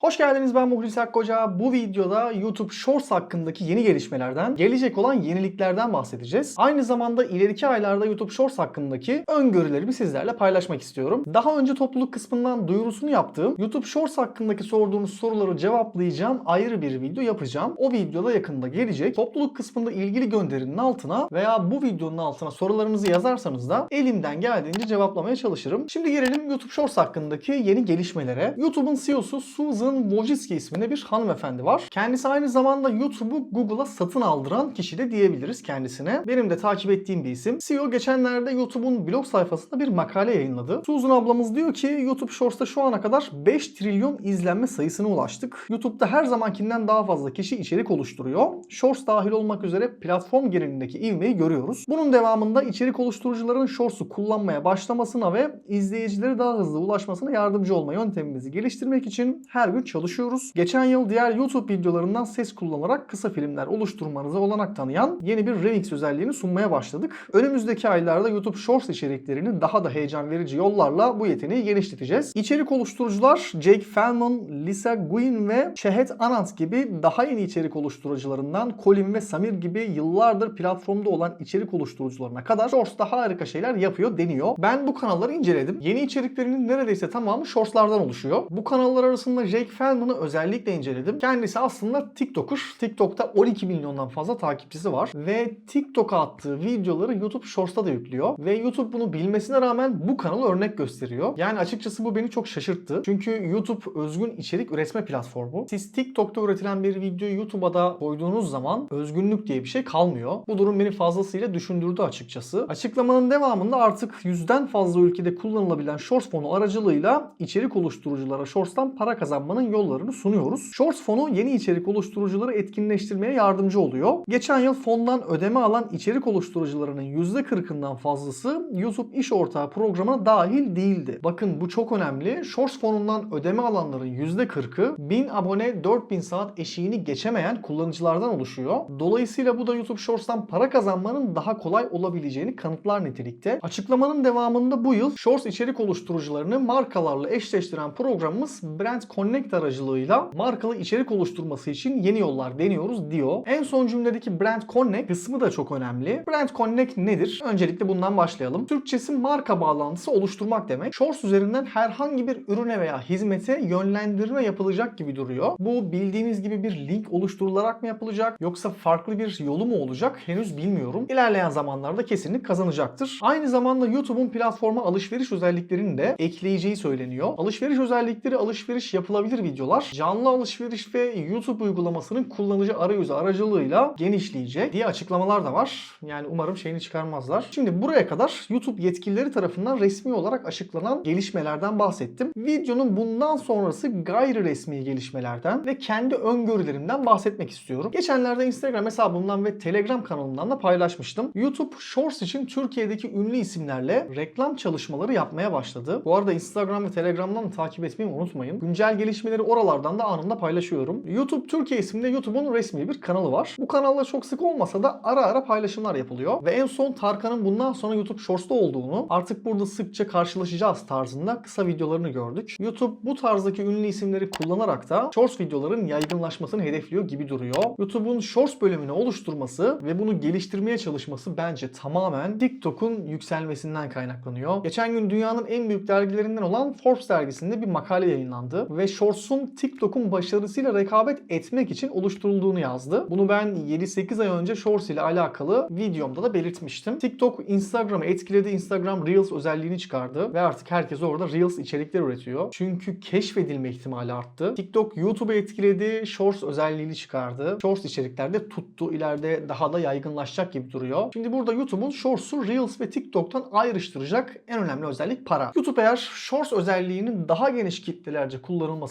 Hoş geldiniz ben Muhlis Akkoca. Bu videoda YouTube Shorts hakkındaki yeni gelişmelerden, gelecek olan yeniliklerden bahsedeceğiz. Aynı zamanda ileriki aylarda YouTube Shorts hakkındaki öngörülerimi sizlerle paylaşmak istiyorum. Daha önce topluluk kısmından duyurusunu yaptığım YouTube Shorts hakkındaki sorduğunuz soruları cevaplayacağım ayrı bir video yapacağım. O videoda yakında gelecek. Topluluk kısmında ilgili gönderinin altına veya bu videonun altına sorularınızı yazarsanız da elimden geldiğince cevaplamaya çalışırım. Şimdi gelelim YouTube Shorts hakkındaki yeni gelişmelere. YouTube'un CEO'su Susan Wojcicki isminde bir hanımefendi var. Kendisi aynı zamanda YouTube'u Google'a satın aldıran kişi de diyebiliriz kendisine. Benim de takip ettiğim bir isim. CEO geçenlerde YouTube'un blog sayfasında bir makale yayınladı. Susan ablamız diyor ki YouTube Shorts'ta şu ana kadar 5 trilyon izlenme sayısına ulaştık. YouTube'da her zamankinden daha fazla kişi içerik oluşturuyor. Shorts dahil olmak üzere platform genelindeki ivmeyi görüyoruz. Bunun devamında içerik oluşturucuların Shorts'u kullanmaya başlamasına ve izleyicilere daha hızlı ulaşmasına yardımcı olma yöntemimizi geliştirmek için her gün çalışıyoruz. Geçen yıl diğer YouTube videolarından ses kullanarak kısa filmler oluşturmanıza olanak tanıyan yeni bir Remix özelliğini sunmaya başladık. Önümüzdeki aylarda YouTube Shorts içeriklerini daha da heyecan verici yollarla bu yeteneği genişleteceğiz. İçerik oluşturucular Jake Fallon, Lisa Guin ve Şehet Anand gibi daha yeni içerik oluşturucularından Colin ve Samir gibi yıllardır platformda olan içerik oluşturucularına kadar Shorts'ta harika şeyler yapıyor deniyor. Ben bu kanalları inceledim. Yeni içeriklerinin neredeyse tamamı Shorts'lardan oluşuyor. Bu kanallar arasında Jake Fallon'ı özellikle inceledim. Kendisi aslında TikToker. TikTok'ta 12 milyondan fazla takipçisi var ve TikTok'a attığı videoları YouTube Shorts'ta da yüklüyor ve YouTube bunu bilmesine rağmen bu kanalı örnek gösteriyor. Yani açıkçası bu beni çok şaşırttı. Çünkü YouTube özgün içerik üretme platformu. Siz TikTok'ta üretilen bir videoyu YouTube'a da koyduğunuz zaman özgünlük diye bir şey kalmıyor. Bu durum beni fazlasıyla düşündürdü açıkçası. Açıklamanın devamında artık yüzden fazla ülkede kullanılabilen Shorts fonu aracılığıyla içerik oluşturuculara Shorts'tan para kazanmanın yollarını sunuyoruz. Shorts fonu yeni içerik oluşturucuları etkinleştirmeye yardımcı oluyor. Geçen yıl fondan ödeme alan içerik oluşturucularının %40'ından fazlası YouTube iş ortağı programına dahil değildi. Bakın bu çok önemli. Shorts fonundan ödeme alanların %40'ı 1000 abone 4000 saat eşiğini geçemeyen kullanıcılardan oluşuyor. Dolayısıyla bu da YouTube Shorts'tan para kazanmanın daha kolay olabileceğini kanıtlar nitelikte. Açıklamanın devamında bu yıl Shorts içerik oluşturucularını markalarla eşleştiren programımız Brand Connect aracılığıyla markalı içerik oluşturması için yeni yollar deniyoruz diyor. En son cümledeki Brand Connect kısmı da çok önemli. Brand Connect nedir? Öncelikle bundan başlayalım. Türkçesi marka bağlantısı oluşturmak demek. Shorts üzerinden herhangi bir ürüne veya hizmete yönlendirme yapılacak gibi duruyor. Bu bildiğiniz gibi bir link oluşturularak mı yapılacak yoksa farklı bir yolu mu olacak henüz bilmiyorum. İlerleyen zamanlarda kesinlik kazanacaktır. Aynı zamanda YouTube'un platforma alışveriş özelliklerini de ekleyeceği söyleniyor. Alışveriş özellikleri alışveriş yapılabilir videolar. Canlı alışveriş ve YouTube uygulamasının kullanıcı arayüzü aracılığıyla genişleyecek diye açıklamalar da var. Yani umarım şeyini çıkarmazlar. Şimdi buraya kadar YouTube yetkilileri tarafından resmi olarak açıklanan gelişmelerden bahsettim. Videonun bundan sonrası gayri resmi gelişmelerden ve kendi öngörülerimden bahsetmek istiyorum. Geçenlerde Instagram hesabımdan ve Telegram kanalımdan da paylaşmıştım. YouTube Shorts için Türkiye'deki ünlü isimlerle reklam çalışmaları yapmaya başladı. Bu arada Instagram ve Telegram'dan da takip etmeyi unutmayın. Güncel gelişmeleri oralardan da anında paylaşıyorum. YouTube Türkiye isimde YouTube'un resmi bir kanalı var. Bu kanalda çok sık olmasa da ara ara paylaşımlar yapılıyor. Ve en son Tarkan'ın bundan sonra YouTube Shorts'ta olduğunu, artık burada sıkça karşılaşacağız tarzında kısa videolarını gördük. YouTube bu tarzdaki ünlü isimleri kullanarak da Shorts videoların yaygınlaşmasını hedefliyor gibi duruyor. YouTube'un Shorts bölümünü oluşturması ve bunu geliştirmeye çalışması bence tamamen TikTok'un yükselmesinden kaynaklanıyor. Geçen gün dünyanın en büyük dergilerinden olan Forbes dergisinde bir makale yayınlandı ve Shorts'un TikTok'un başarısıyla rekabet etmek için oluşturulduğunu yazdı. Bunu ben 7-8 ay önce Shorts ile alakalı videomda da belirtmiştim. TikTok Instagram'ı etkiledi. Instagram Reels özelliğini çıkardı ve artık herkes orada Reels içerikler üretiyor. Çünkü keşfedilme ihtimali arttı. TikTok YouTube'u etkiledi. Shorts özelliğini çıkardı. Shorts içeriklerde tuttu. İleride daha da yaygınlaşacak gibi duruyor. Şimdi burada YouTube'un Shorts'u Reels ve TikTok'tan ayrıştıracak en önemli özellik para. YouTube eğer Shorts özelliğinin daha geniş kitlelerce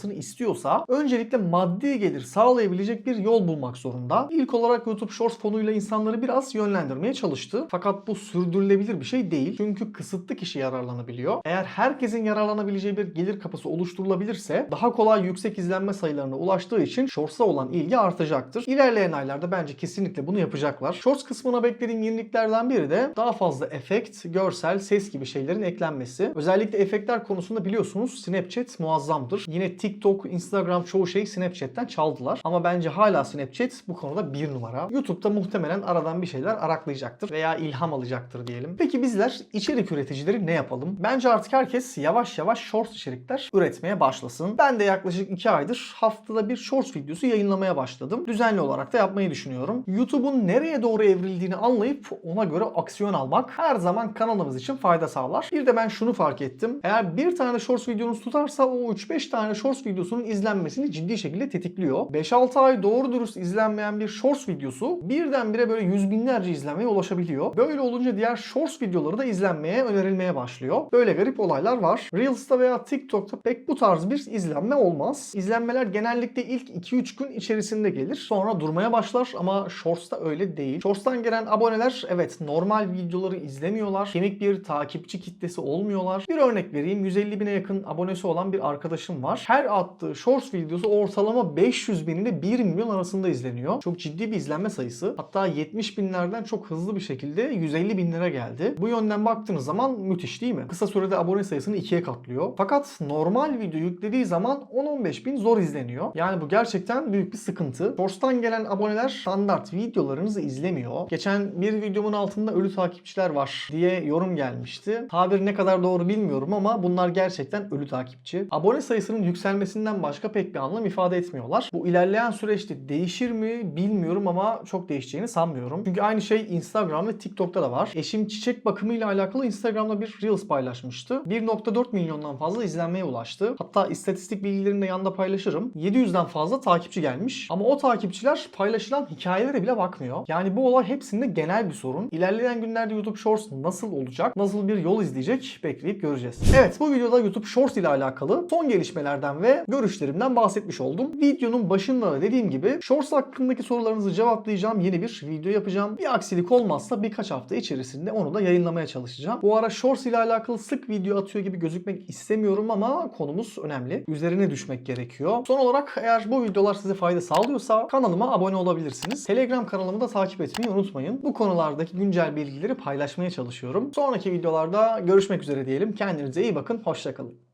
kullanılmasını istiyorsa öncelikle maddi gelir sağlayabilecek bir yol bulmak zorunda. İlk olarak YouTube Shorts fonuyla insanları biraz yönlendirmeye çalıştı. Fakat bu sürdürülebilir bir şey değil. Çünkü kısıtlı kişi yararlanabiliyor. Eğer herkesin yararlanabileceği bir gelir kapısı oluşturulabilirse daha kolay yüksek izlenme sayılarına ulaştığı için Shorts'a olan ilgi artacaktır. İlerleyen aylarda bence kesinlikle bunu yapacaklar. Shorts kısmına beklediğim yeniliklerden biri de daha fazla efekt, görsel, ses gibi şeylerin eklenmesi. Özellikle efektler konusunda biliyorsunuz Snapchat muazzamdır. Yine TikTok TikTok, Instagram çoğu şeyi Snapchat'ten çaldılar. Ama bence hala Snapchat bu konuda bir numara. YouTube'da muhtemelen aradan bir şeyler araklayacaktır veya ilham alacaktır diyelim. Peki bizler içerik üreticileri ne yapalım? Bence artık herkes yavaş yavaş short içerikler üretmeye başlasın. Ben de yaklaşık 2 aydır haftada bir short videosu yayınlamaya başladım. Düzenli olarak da yapmayı düşünüyorum. YouTube'un nereye doğru evrildiğini anlayıp ona göre aksiyon almak her zaman kanalımız için fayda sağlar. Bir de ben şunu fark ettim. Eğer bir tane shorts videonuz tutarsa o 3-5 tane shorts videosunun izlenmesini ciddi şekilde tetikliyor. 5-6 ay doğru dürüst izlenmeyen bir shorts videosu birdenbire böyle yüz binlerce izlenmeye ulaşabiliyor. Böyle olunca diğer shorts videoları da izlenmeye önerilmeye başlıyor. Böyle garip olaylar var. Reels'ta veya TikTok'ta pek bu tarz bir izlenme olmaz. İzlenmeler genellikle ilk 2-3 gün içerisinde gelir. Sonra durmaya başlar ama Shorts'ta öyle değil. Shorts'tan gelen aboneler evet normal videoları izlemiyorlar. Kemik bir takipçi kitlesi olmuyorlar. Bir örnek vereyim. 150 bine yakın abonesi olan bir arkadaşım var. Her attığı Shorts videosu ortalama 500 bin ile 1 milyon arasında izleniyor. Çok ciddi bir izlenme sayısı. Hatta 70 binlerden çok hızlı bir şekilde 150 binlere geldi. Bu yönden baktığınız zaman müthiş değil mi? Kısa sürede abone sayısını ikiye katlıyor. Fakat normal video yüklediği zaman 10-15 bin zor izleniyor. Yani bu gerçekten büyük bir sıkıntı. Shorts'tan gelen aboneler standart videolarınızı izlemiyor. Geçen bir videomun altında ölü takipçiler var diye yorum gelmişti. Tabir ne kadar doğru bilmiyorum ama bunlar gerçekten ölü takipçi. Abone sayısının yükselmesinden başka pek bir anlam ifade etmiyorlar. Bu ilerleyen süreçte değişir mi bilmiyorum ama çok değişeceğini sanmıyorum. Çünkü aynı şey Instagram ve TikTok'ta da var. Eşim çiçek bakımıyla alakalı Instagram'da bir Reels paylaşmıştı. 1.4 milyondan fazla izlenmeye ulaştı. Hatta istatistik bilgilerini de yanında paylaşırım. 700'den fazla takipçi gelmiş. Ama o takipçiler paylaşılan hikayelere bile bakmıyor. Yani bu olay hepsinde genel bir sorun. İlerleyen günlerde YouTube Shorts nasıl olacak? Nasıl bir yol izleyecek? Bekleyip göreceğiz. Evet bu videoda YouTube Shorts ile alakalı son gelişmelerden ve görüşlerimden bahsetmiş oldum. Videonun başında da dediğim gibi Shorts hakkındaki sorularınızı cevaplayacağım yeni bir video yapacağım. Bir aksilik olmazsa birkaç hafta içerisinde onu da yayınlamaya çalışacağım. Bu ara Shorts ile alakalı sık video atıyor gibi gözükmek istemiyorum ama konumuz önemli. Üzerine düşmek gerekiyor. Son olarak eğer bu videolar size fayda sağlıyorsa kanalıma abone olabilirsiniz. Telegram kanalımı da takip etmeyi unutmayın. Bu konulardaki güncel bilgileri paylaşmaya çalışıyorum. Sonraki videolarda görüşmek üzere diyelim. Kendinize iyi bakın. Hoşçakalın.